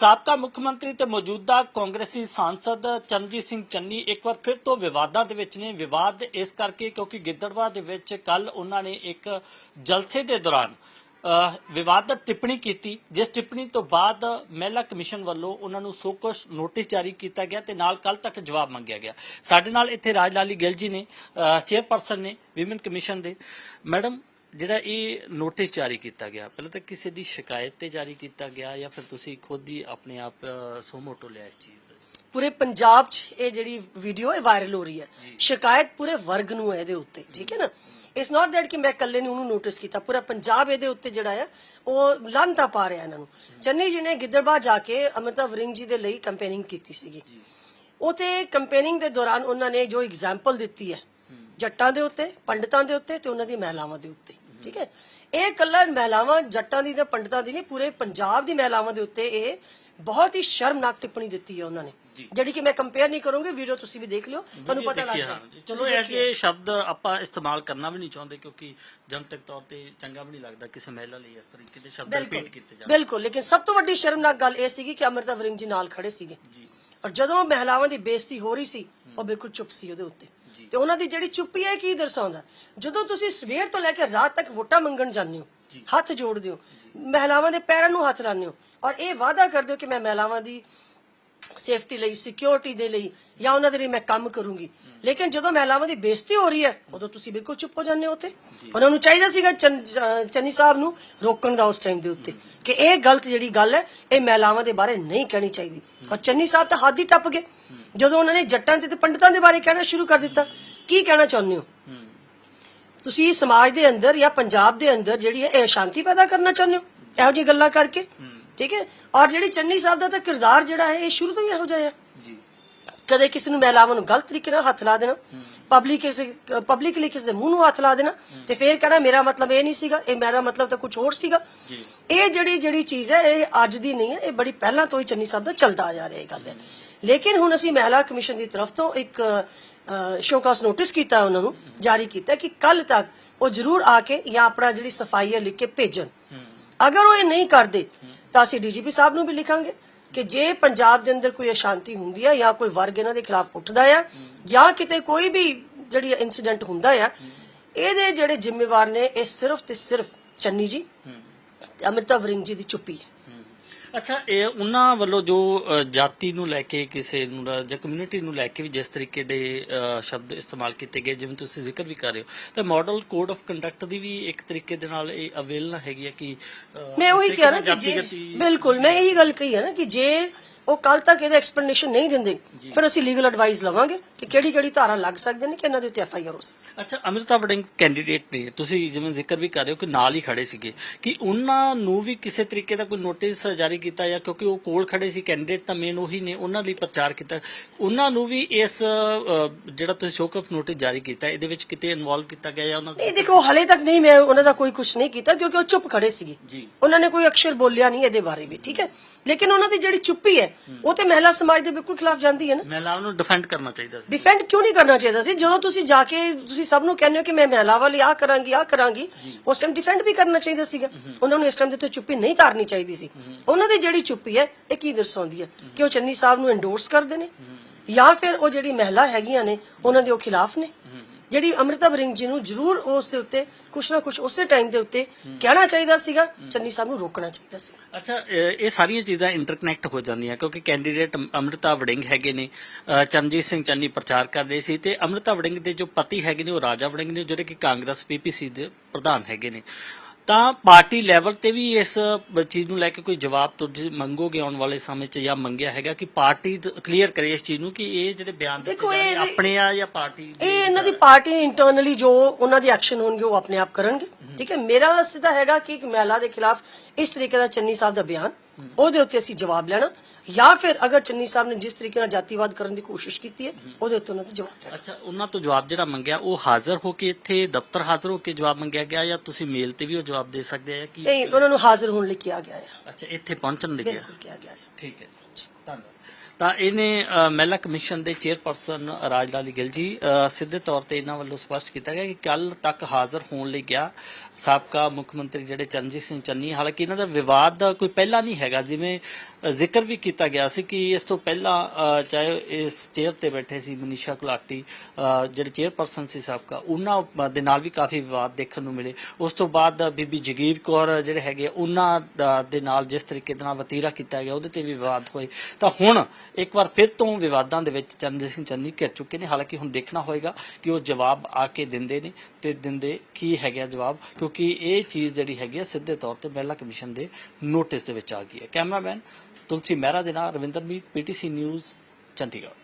ਸਾਬਕਾ ਮੁੱਖ ਮੰਤਰੀ ਤੇ ਮੌਜੂਦਾ ਕਾਂਗਰਸੀ ਸਾਂਸਦ ਚਰਨਜੀਤ ਸਿੰਘ ਚੰਨੀ ਇੱਕ ਵਾਰ ਫਿਰ ਤੋਂ ਵਿਵਾਦਾਂ ਦੇ ਵਿੱਚ ਨੇ। ਵਿਵਾਦ ਇਸ ਕਰਕੇ ਕਿਉਂਕਿ ਗਿੱਦੜਵਾ ਦੇ ਵਿੱਚ ਕੱਲ ਉਹਨਾਂ ਨੇ ਇੱਕ ਜਲਸੇ ਦੇ ਦੌਰਾਨ ਵਿਵਾਦਤ ਟਿੱਪਣੀ ਕੀਤੀ, ਜਿਸ ਟਿੱਪਣੀ ਤੋਂ ਬਾਅਦ ਮਹਿਲਾ ਕਮਿਸ਼ਨ ਵੱਲੋਂ ਉਹਨਾਂ ਨੂੰ ਸੋਕਸ ਨੋਟਿਸ ਜਾਰੀ ਕੀਤਾ ਗਿਆ ਤੇ ਨਾਲ ਕੱਲ ਤੱਕ ਜਵਾਬ ਮੰਗਿਆ ਗਿਆ। ਸਾਡੇ ਨਾਲ ਇੱਥੇ ਰਾਜ ਲਾਲੀ ਗਿੱਲ ਜੀ ਨੇ ਚੇਅਰਪਰਸਨ ਨੇ, ਵਿਮਨ ਕਮਿਸ਼ਨ ਦੇ। ਮੈਡਮ ਜਿਹੜਾ ਇਹ ਨੋਟਿਸ ਜਾਰੀ ਕੀਤਾ ਗਿਆ ਪਹਿਲਾਂ ਤਾਂ ਕਿਸੇ ਦੀ ਸ਼ਿਕਾਇਤ ਤੇ ਜਾਰੀ ਕੀਤਾ ਗਿਆ ਜਾਂ ਫਿਰ ਤੁਸੀਂ ਖੁਦ ਹੀ ਆਪਣੇ ਆਪ ਅਹ, ਸੋ ਮੋਟੋ ਲਿਆ ਇਸ ਚੀਜ਼ ਦਾ? ਪੂਰੇ ਪੰਜਾਬ 'ਚ ਇਹ ਜਿਹੜੀ ਵੀਡੀਓ ਹੈ ਵਾਇਰਲ ਹੋ ਰਹੀ ਹੈ। ਸ਼ਿਕਾਇਤ ਪੂਰੇ ਵਰਗ ਨੂੰ ਹੈ ਇਹਦੇ ਉੱਤੇ ਠੀਕ ਹੈ ਨਾ? ਇਟਸ ਨਾਟ ਦੈਟ ਕਿ ਮੈਂ ਇਕੱਲੇ ਨੇ ਉਹਨੂੰ ਨੋਟਿਸ ਕੀਤਾ ਪੂਰਾ ਪੰਜਾਬ ਇਹਦੇ ਉੱਤੇ ਜਿਹੜਾ ਹੈ ਉਹ ਲਾਂਤਾ ਪਾ ਰਿਹਾ ਇਹਨਾਂ ਨੂੰ। ਚੰਨੀ ਜੀ ਨੇ ਗਿੱਦੜਬਾਹ ਜਾ ਕੇ ਅਮਰਤਾ ਵਰਿੰਗ ਜੀ ਦੇ ਲਈ ਕੰਪੇਨਿੰਗ ਕੀਤੀ ਸੀਗੀ। ਉਥੇ ਕੰਪੇਨਿੰਗ ਦੇ ਦੌਰਾਨ ਉਹਨਾਂ ਨੇ ਜੋ ਐਗਜ਼ਾਮਪਲ ਦਿੱਤੀ ਹੈ ਜੱਟਾਂ ਦੇ ਉੱਤੇ ਪੰਡਤਾਂ ਦੇ ਉੱਤੇ ਤੇ ਉਹਨਾਂ ਦੀ ਮਹਿਲਾਵਾਂ ਦੇ ਉੱਤੇ ਠੀਕ ਹੈ? ਇਹ ਕੱਲਾ ਮਹਿਲਾਵਾਂ ਜੱਟਾਂ ਦੀ ਤੇ ਪੰਡਤਾਂ ਦੀ ਨਹੀਂ ਪੂਰੇ ਪੰਜਾਬ ਦੀ ਮਹਿਲਾਵਾਂ ਦੇ ਉੱਤੇ ਇਹ ਬਹੁਤ ਹੀ ਸ਼ਰਮਨਾਕ ਟਿੱਪਣੀ ਦਿੱਤੀ ਹੈ ਉਹਨਾਂ ਨੇ। ਜਿਹੜੀ ਕਿ ਮੈਂ ਕੰਪੇਅਰ ਨਹੀਂ ਕਰੂੰਗੀ ਵੀਡੀਓ ਤੁਸੀਂ ਵੀ ਦੇਖ ਲਿਓ ਤੁਹਾਨੂੰ ਪਤਾ ਲੱਗ ਜਾਏ। ਚਲੋ ਇਹ ਸ਼ਬਦ ਆਪਾਂ ਇਸਤੇਮਾਲ ਕਰਨਾ ਵੀ ਨਹੀਂ ਚਾਹੁੰਦੇ ਕਿਉਂਕਿ ਜਨਤਕ ਤੌਰ ਤੇ ਚੰਗਾ ਵੀ ਨਹੀਂ ਲੱਗਦਾ ਕਿਸੇ ਮਹਿਲਾ ਲਈ ਇਸ ਤਰੀਕੇ ਦੇ ਸ਼ਬਦ ਰਿਪੀਟ ਕੀਤੇ ਜਾਣ। ਬਿਲਕੁਲ ਲੇਕਿਨ ਸਭ ਤੋਂ ਵੱਡੀ ਸ਼ਰਮਨਾਕ ਗੱਲ ਇਹ ਸੀਗੀ ਕਿ ਅਮਰਤਾ ਵਰਿੰਗ ਜੀ ਨਾਲ ਖੜੇ ਸੀਗੇ। ਜੀ। ਔਰ ਜਦੋਂ ਮਹਿਲਾਵਾਂ ਦੀ ਬੇਇੱਜ਼ਤੀ ਹੋ ਰਹੀ ਸੀ ਉਹ ਬਿਲਕੁਲ ਚੁੱਪ ਸੀ ਉਹਦੇ ਉੱਤੇ। ਤੇ ਉਹਨਾਂ ਦੀ ਜਿਹੜੀ ਚੁੱਪੀ ਹੈ ਕੀ ਦਰਸਾਉਂਦਾ? ਜਦੋਂ ਤੁਸੀਂ ਸਵੇਰ ਤੋਂ ਲੈ ਕੇ ਰਾਤ ਤੱਕ ਵੋਟਾਂ ਮੰਗਣ ਜਾਂਦੇ ਹੋ ਹੱਥ ਜੋੜਦੇ ਹੋ ਮਹਿਲਾਵਾਂ ਦੇ ਪੈਰਾਂ ਨੂੰ ਹੱਥ ਲਾਉਂਦੇ ਹੋ ਔਰ ਇਹ ਵਾਅਦਾ ਕਰਦੇ ਹੋ ਕਿ ਮੈਂ ਮਹਿਲਾਵਾਂ ਦੀ ਸੇਫਟੀ ਲਈ ਸਿਕਿਉਰਿਟੀ ਦੇ ਲਈ ਜਾਂ ਉਹਨਾਂ ਦੇ ਲਈ ਮੈਂ ਕੰਮ ਕਰੂੰਗੀ। ਲੇਕਿਨ ਜਦੋਂ ਮਹਿਲਾਵਾਂ ਦੀ ਬੇਇੱਜ਼ਤੀ ਹੋ ਰਹੀ ਹੈ ਉਦੋਂ ਤੁਸੀਂ ਬਿਲਕੁਲ ਚੁੱਪ ਹੋ ਜਾਂਦੇ ਹੋ ਉੱਥੇ। ਉਹਨਾਂ ਨੂੰ ਚਾਹੀਦਾ ਸੀਗਾ ਚੰਨ- ਸਾਹਿਬ ਨੂੰ ਰੋਕਣ ਦਾ ਉਸ ਟਾਈਮ ਦੇ ਉੱਤੇ ਕਿ ਇਹ ਗਲਤ ਜਿਹੜੀ ਗੱਲ ਹੈ ਇਹ ਮਹਿਲਾਵਾਂ ਦੇ ਬਾਰੇ ਨਹੀਂ ਕਹਿਣੀ ਚਾਹੀਦੀ। ਔਰ ਚੰਨੀ ਸਾਹਿਬ ਤਾਂ ਹੱਦ ਹੀ ਟੱਪ ਗਏ। ਜਦੋਂ ਉਹਨਾਂ ਨੇ ਜੱਟਾਂ ਦੇ ਤੇ ਪੰਡਤਾਂ ਦੇ ਬਾਰੇ ਕਹਿਣਾ ਸ਼ੁਰੂ ਕਰ ਦਿੱਤਾ ਕੀ ਕਹਿਣਾ ਚਾਹੁੰਦੇ ਹੋ? ਤੁਸੀਂ ਸਮਾਜ ਦੇ ਅੰਦਰ ਜਾਂ ਪੰਜਾਬ ਦੇ ਅੰਦਰ ਜਿਹੜੀ ਹੈ ਇਹ ਸ਼ਾਂਤੀ ਪੈਦਾ ਕਰਨਾ ਚਾਹੁੰਦੇ ਹੋ? ਇਹੋ ਜਿਹੀ ਗੱਲਾਂ ਕਰਕੇ ਠੀਕ ਹੈ? ਔਰ ਜਿਹੜੀ ਚੰਨੀ ਸਾਹਿਬ ਦਾ ਤਾਂ ਕਿਰਦਾਰ ਜਿਹੜਾ ਹੈ ਇਹ ਸ਼ੁਰੂ ਤੋਂ ਹੀ ਇਹੋ ਜਿਹਾ ਹੈ। ਕਦੇ ਕਿਸੇ ਨੂੰ ਮਹਿਲਾਵਾਂ ਨੂੰ ਗਲਤ ਤਰੀਕੇ ਨਾਲ ਹੱਥ ਲਾ ਦੇਣਾ ਪਬਲਿਕ ਪਬਲਿਕਲੀ ਕਿਸੇ ਦੇ ਮੂੰਹ ਨੂੰ ਹੱਥ ਲਾ ਦੇਣਾ ਤੇ ਫੇਰ ਕਹਿਣਾ ਮੇਰਾ ਮਤਲਬ ਇਹ ਨਹੀਂ ਸੀਗਾ ਇਹ ਮੇਰਾ ਮਤਲਬ ਤਾਂ ਕੁਝ ਹੋਰ ਸੀਗਾ। ਇਹ ਜਿਹੜੀ ਜਿਹੜੀ ਚੀਜ਼ ਹੈ ਇਹ ਅੱਜ ਦੀ ਨਹੀਂ ਹੈ ਇਹ ਬੜੀ ਪਹਿਲਾਂ ਤੋਂ ਹੀ ਚੰਨੀ ਸਾਹਿਬ ਦਾ ਚੱਲਦਾ ਆ ਜਾ ਰਿਹਾ ਇਹ ਗੱਲ ਹੈ। ਲੇਕਿਨ ਹੁਣ ਅਸੀਂ ਮਹਿਲਾ ਕਮਿਸ਼ਨ ਦੀ ਤਰਫ ਤੋਂ ਇੱਕ ਸ਼ੋਕਾਸ ਨੋਟਿਸ ਕੀਤਾ ਉਹਨਾਂ ਨੂੰ ਜਾਰੀ ਕੀਤਾ ਕਿ ਕੱਲ ਤੱਕ ਉਹ ਜ਼ਰੂਰ ਆ ਕੇ ਜਾਂ ਆਪਣਾ ਜਿਹੜੀ ਸਫ਼ਾਈ ਹੈ ਲਿਖ ਕੇ ਭੇਜਣ। ਅਗਰ ਉਹ ਇਹ ਨਹੀਂ ਕਰਦੇ ਤਾਂ ਅਸੀਂ ਡੀਜੀਪੀ ਸਾਹਿਬ ਨੂੰ ਵੀ ਲਿਖਾਂਗੇ ਕਿ ਜੇ ਪੰਜਾਬ ਦੇ ਅੰਦਰ ਕੋਈ ਅਸ਼ਾਂਤੀ ਹੁੰਦੀ ਹੈ ਜਾਂ ਕੋਈ ਵਰਗ ਇਹਨਾਂ ਦੇ ਖਿਲਾਫ ਉੱਠਦਾ ਹੈ ਜਾਂ ਕਿਤੇ ਕੋਈ ਵੀ ਜਿਹੜੀ ਇਨਸੀਡੈਂਟ ਹੁੰਦਾ ਹੈ ਇਹਦੇ ਜਿਹੜੇ ਜ਼ਿੰਮੇਵਾਰ ਨੇ ਇਹ ਸਿਰਫ ਤੇ ਸਿਰਫ ਚੰਨੀ ਜੀ ਅਮ੍ਰਿਤਾ ਵਰਿੰਗ ਜੀ ਦੀ ਚੁੱਪੀ ਹੈ। ਅੱਛਾ ਇਹ ਉਹਨਾਂ ਵੱਲੋਂ ਜੋ ਜਾਤੀ ਨੂੰ ਲੈ ਕੇ ਕਿਸੇ ਨੂੰ ਜਾਂ ਕਮਿਊਨਿਟੀ ਨੂੰ ਲੈ ਕੇ ਵੀ ਜਿਸ ਤਰੀਕੇ ਦੇ ਸ਼ਬਦ ਇਸਤੇਮਾਲ ਕੀਤੇ ਗਏ ਜਿਵੇਂ ਤੁਸੀਂ ਜ਼ਿਕਰ ਵੀ ਕਰ ਰਹੇ ਹੋ ਤਾਂ ਮਾਡਲ ਕੋਡ ਆਫ ਕੰਡਕਟ ਦੀ ਵੀ ਇੱਕ ਤਰੀਕੇ ਦੇ ਨਾਲ ਇਹ ਅਵੇਲਨਾ ਹੈਗੀ ਹੈ ਕਿ ਮੈਂ ਉਹੀ ਕਿਹਾ ਤਰੀਕੇ ਕਿ ਬਿਲਕੁਲ ਮੈਂ ਇਹੀ ਗੱਲ ਕਹੀ ਹੈ ਨਾ ਕਿ ਜੇ ਉਹ ਕੱਲ ਤੱਕ ਇਹਦਾ ਐਕਸਪਲੇਨੇਸ਼ਨ ਨਹੀਂ ਦਿੰਦੇ ਫਿਰ ਅਸੀਂ ਲੀਗਲ ਐਡਵਾਈਸ ਲਵਾਂਗੇ ਕਿ ਕਿਹੜੀ ਕਿਹੜੀ ਧਾਰਾ ਲੱਗ ਸਕਦੇ ਨੇ ਕਿ ਇਹਨਾਂ ਦੇ ਉੱਤੇ ਐਫ ਆਈ ਆਰ ਹੋ ਸਕਦੀ। ਅੱਛਾ ਅਮ੍ਰਿਤਾ ਵੜਿੰਗ ਕੈਂਡੀਡੇਟ ਨੇ ਤੁਸੀਂ ਜਿਵੇਂ ਜ਼ਿਕਰ ਵੀ ਕਰ ਰਹੇ ਹੋ ਕਿ ਨਾਲ ਹੀ ਖੜੇ ਸੀਗੇ ਕਿ ਉਹਨਾਂ ਨੂੰ ਵੀ ਕਿਸੇ ਤਰੀਕੇ ਦਾ ਕੋਈ ਨੋਟਿਸ ਜਾਰੀ ਕੀਤਾ ਜਾਂ ਕਿਉਂਕਿ ਉਹ ਕੋਲ ਖੜੇ ਸੀ ਕੈਂਡੀਡੇਟ ਤਾਂ ਮੇਨ ਉਹੀ ਨੇ ਉਹਨਾਂ ਲਈ ਪ੍ਰਚਾਰ ਕੀਤਾ। ਉਹਨਾਂ ਨੂੰ ਵੀ ਇਸ ਜਿਹੜਾ ਤੁਸੀਂ ਸ਼ੋਕ ਆਫ ਨੋਟਿਸ ਜਾਰੀ ਕੀਤਾ ਇਹਦੇ ਵਿੱਚ ਕਿਤੇ ਇਨਵੋਲਵ ਕੀਤਾ ਗਿਆ ਜਾਂ ਉਹਨਾਂ ਨਹੀਂ ਦੇਖੋ ਹਲੇ ਤੱਕ ਨਹੀਂ ਮੈਂ ਉਹਨਾਂ ਦਾ ਕੋਈ ਕੁਝ ਨਹੀਂ ਕੀਤਾ ਕਿਉਂਕਿ ਉਹ ਚੁੱਪ ਖੜੇ ਸੀਗੇ। ਉਹਨਾਂ ਨੇ ਕੋਈ ਅਕਸ਼ਰ ਬੋਲਿਆ ਨਹੀਂ ਇਹਦੇ ਬਾਰੇ ਵੀ ਠੀਕ ਹੈ? ਲੇਕਿਨ ਉਹਨਾਂ ਦੀ ਜਿਹੜੀ ਚੁੱਪੀ ਹੈ ਉਹ ਤੇ ਮਹਿਲਾ ਸਮਾਜ ਦੇ ਬਿਲਕੁਲ ਖਿਲਾਫ ਜਾਂਦੀ ਹੈ ਨਾ। ਮਹਿਲਾਵਾਂ ਨੂੰ ਡਿਫੈਂਡ ਕਰਨਾ ਚਾਹੀਦਾ ਸੀ। ਡਿਫੈਂਡ ਕਿਉਂ ਨਹੀਂ ਕਰਨਾ ਚਾਹੀਦਾ ਸੀ? ਜਦੋਂ ਤੁਸੀਂ ਜਾ ਕੇ ਤੁਸੀਂ ਸਭ ਨੂੰ ਕਹਿੰਦੇ ਹੋ ਕਿ ਮੈਂ ਮਹਿਲਾਵਾਂ ਲਈ ਆ ਕਰਾਂਗੀ ਆ ਕਰਾਂਗੀ ਉਸ ਟਾਈਮ ਡਿਫੈਂਡ ਵੀ ਕਰਨਾ ਚਾਹੀਦਾ ਸੀਗਾ। ਉਹਨਾਂ ਨੂੰ ਇਸ ਟਾਈਮ ਦੇ ਉੱਤੇ ਚੁੱਪੀ ਨਹੀਂ ਧਾਰਨੀ ਚਾਹੀਦੀ ਸੀ। ਉਹਨਾਂ ਦੀ ਜਿਹੜੀ ਚੁੱਪੀ ਹੈ, ਇਹ ਕੀ ਦਰਸਾਉਂਦੀ ਹੈ? ਕਿ ਉਹ ਚੰਨੀ ਸਾਹਿਬ ਨੂੰ ਐਂਡੋਰਸ ਕਰਦੇ ਨੇ? ਜਾਂ ਫਿਰ ਉਹ ਜਿਹੜੀ ਮਹਿਲਾ ਹੈਗੀਆਂ ਨੇ, ਉਹਨਾਂ ਦੇ ਉਹ ਖਿਲਾਫ ਨੇ? ਜਿਹੜੀ ਅਮ੍ਰਿਤਾ ਬਰਿੰਗ ਜੀ ਨੂੰ ਜ਼ਰੂਰ ਉਸ ਦੇ ਉੱਤੇ, ਕੁਛ ਨਾ ਕੁਛ ਉਸੇ ਟਾਈਮ ਦੇ ਉੱਤੇ ਕਹਿਣਾ ਚਾਹੀਦਾ ਸੀਗਾ, ਚੰਨੀ ਸਾਹਿਬ ਨੂੰ ਰੋਕਣਾ ਚਾਹੀਦਾ ਸੀ। ਅੱਛਾ, ਇਹ ਸਾਰੀਆਂ ਚੀਜ਼ਾਂ ਇੰਟਰਕਨੈਕਟ ਹੋ ਜਾਂਦੀਆਂ, ਕਿਉਂਕਿ ਕੈਂਡੀਡੇਟ ਅਮ੍ਰਿਤਾ ਵੜਿੰਗ ਹੈਗੇ ਨੇ ਚਰਨਜੀਤ ਸਿੰਘ ਚੰਨੀ ਪ੍ਰਚਾਰ ਕਰ ਰਹੇ ਸੀ ਤੇ ਅਮ੍ਰਿਤਾ ਵੜਿੰਗ ਦੇ ਜੋ ਪਤੀ ਹੈਗੇ ਨੇ, ਉਹ ਰਾਜਾ ਵੜਿੰਗ ਨੇ, ਜਿਹੜੇ ਕਿ ਕਾਂਗਰਸ, ਪੀਪੀਸੀ ਦੇ ਪ੍ਰਧਾਨ ਹੈਗੇ ਨੇ। ਤਾਂ ਪਾਰਟੀ ਲੈਵਲ ਤੇ ਵੀ ਇਸ ਚੀਜ਼ ਨੂੰ ਲੈ ਕੇ ਕੋਈ ਜਵਾਬ ਤੁਸੀਂ ਮੰਗੋਗੇ ਆਉਣ ਵਾਲੇ ਸਮੇਂ 'ਚ ਜਾਂ ਮੰਗਿਆ ਹੈਗਾ ਕਿ ਪਾਰਟੀ ਕਲੀਅਰ ਕਰੇ ਇਸ ਚੀਜ਼ ਨੂੰ ਕਿ ਇਹ ਜਿਹੜੇ ਬਿਆਨ ਦਿੱਤੇ ਜਾ ਰਹੇ ਆਪਣੇ ਆ ਜਾਂ ਪਾਰਟੀ? ਇਹ ਇਹਨਾਂ ਦੀ ਪਾਰਟੀ ਇੰਟਰਨਲੀ ਜੋ ਉਹਨਾਂ ਦੀ ਐਕਸ਼ਨ ਹੋਣਗੇ ਉਹ ਆਪਣੇ ਆਪ ਕਰਨਗੇ ਠੀਕ ਹੈ ਮੇਰਾ ਸਿੱਧਾ ਹੈਗਾ ਕਿ ਇੱਕ ਮਹਿਲਾ ਦੇ ਖਿਲਾਫ ਇਸ ਤਰੀਕੇ ਦਾ ਚੰਨੀ ਸਾਹਿਬ ਦਾ ਬਿਆਨ ਉਹਦੇ ਉੱਤੇ ਅਸੀਂ ਜਵਾਬ ਲੈਣਾ। ਜਾਂ ਫਿਰ ਅਗਰ ਚੰਨੀ ਸਾਹਿਬ ਨੇ ਜਿਸ ਤਰੀਕੇ ਨਾਲ ਜਾਤੀਵਾਦ ਕਰਨ ਦੀ ਕੋਸ਼ਿਸ਼ ਕੀਤੀ ਹੈ ਉਹਦੇ ਉੱਤੇ ਉਹਨਾਂ ਤੇ ਜਵਾਬ ਲੈਣਾ। ਅੱਛਾ ਉਹਨਾਂ ਤੋਂ ਜਵਾਬ ਜਿਹੜਾ ਮੰਗਿਆ ਉਹ ਹਾਜ਼ਰ ਹੋ ਕੇ ਇੱਥੇ ਦਫ਼ਤਰ ਹਾਜ਼ਰ ਹੋ ਕੇ ਜਵਾਬ ਮੰਗਿਆ ਗਿਆ ਜਾਂ ਤੁਸੀਂ ਮੇਲ ਤੇ ਵੀ ਉਹ ਜਵਾਬ ਦੇ ਸਕਦੇ ਆ ਕਿ ਨਹੀਂ ਉਹਨਾਂ ਨੂੰ ਹਾਜ਼ਰ ਹੋਣ ਲਈ ਕਿਹਾ ਗਿਆ ਹੈ ਅੱਛਾ ਇੱਥੇ ਪਹੁੰਚਣ ਬਿਲਕੁਲ ਕਿਹਾ ਗਿਆ ਹੈ ਠੀਕ ਹੈ ਧੰਨਵਾਦ। ਤਾਂ ਇਹਨੇ ਮਹਿਲਾ ਕਮਿਸ਼ਨ ਦੇ ਚੇਅਰਪਰਸਨ ਰਾਜ ਲਾਲੀ ਗਿੱਲ ਜੀ ਸਿੱਧੇ ਤੌਰ ਤੇ ਇਹਨਾਂ ਵੱਲੋਂ ਸਪਸ਼ਟ ਕੀਤਾ ਗਿਆ ਕਿ ਕੱਲ ਤੱਕ ਹਾਜ਼ਰ ਹੋਣ ਲਈ ਗਿਆ ਸਾਬਕਾ ਮੁੱਖ ਮੰਤਰੀ ਜਿਹੜੇ ਚਰਨਜੀਤ ਸਿੰਘ ਚੰਨੀ, ਹਾਲਾਂਕਿ ਇਹਨਾਂ ਦਾ ਵਿਵਾਦ ਕੋਈ ਪਹਿਲਾ ਨਹੀਂ ਹੈਗਾ, ਜਿਵੇਂ ਜ਼ਿਕਰ ਵੀ ਕੀਤਾ ਗਿਆ ਸੀ ਕਿ ਇਸ ਤੋਂ ਪਹਿਲਾਂ ਚਾਹੇ ਇਸ ਚੇਅਰ ਤੇ ਬੈਠੇ ਸੀ ਮਨੀਸ਼ਾ ਕੁਲਾਟੀ ਅ, ਜਿਹੜੇ ਚੇਅਰਪਰਸਨ ਸੀ ਸਾਬਕਾ ਉਹਨਾਂ ਦੇ ਨਾਲ ਵੀ ਕਾਫੀ ਵਿਵਾਦ ਦੇਖਣ ਨੂੰ ਮਿਲੇ। ਉਸ ਤੋਂ ਬਾਅਦ ਬੀਬੀ ਜਗੀਰ ਕੌਰ ਜਿਹੜੇ ਹੈਗੇ ਉਹਨਾਂ ਦੇ ਨਾਲ ਜਿਸ ਤਰੀਕੇ ਨਾਲ ਵਤੀਰਾ ਕੀਤਾ ਗਿਆ ਉਹਦੇ ਤੇ ਵੀ ਵਿਵਾਦ ਹੋਏ। ਤਾਂ ਹੁਣ ਇੱਕ ਵਾਰ ਫਿਰ ਤੋਂ ਵਿਵਾਦਾਂ ਦੇ ਵਿੱਚ ਚਰਨਜੀਤ ਸਿੰਘ ਚੰਨੀ ਘਿਰ ਚੁੱਕੇ ਨੇ। ਹਾਲਾਂਕਿ ਹੁਣ ਦੇਖਣਾ ਹੋਏਗਾ ਕਿ ਉਹ ਜਵਾਬ ਆ ਕੇ ਦਿੰਦੇ ਨੇ ਤੇ ਦਿੰਦੇ ਕੀ ਹੈਗਾ ਜਵਾਬ ਕਿਉਂਕਿ ਇਹ ਚੀਜ਼ ਜਿਹੜੀ ਹੈਗੀ ਸਿੱਧੇ ਤੌਰ ਤੇ ਮਹਿਲਾ ਕਮਿਸ਼ਨ ਦੇ ਨੋਟਿਸ ਦੇ ਵਿੱਚ ਆ ਗਈ ਹੈ। ਕੈਮਰਾਮੈਨ ਤੁਲਸੀ ਮਹਿਰਾ ਦੇ ਨਾਲ ਰਵਿੰਦਰ ਮੀਤ ਪੀਟੀਸੀ ਨਿਊਜ਼ ਚੰਡੀਗੜ੍ਹ।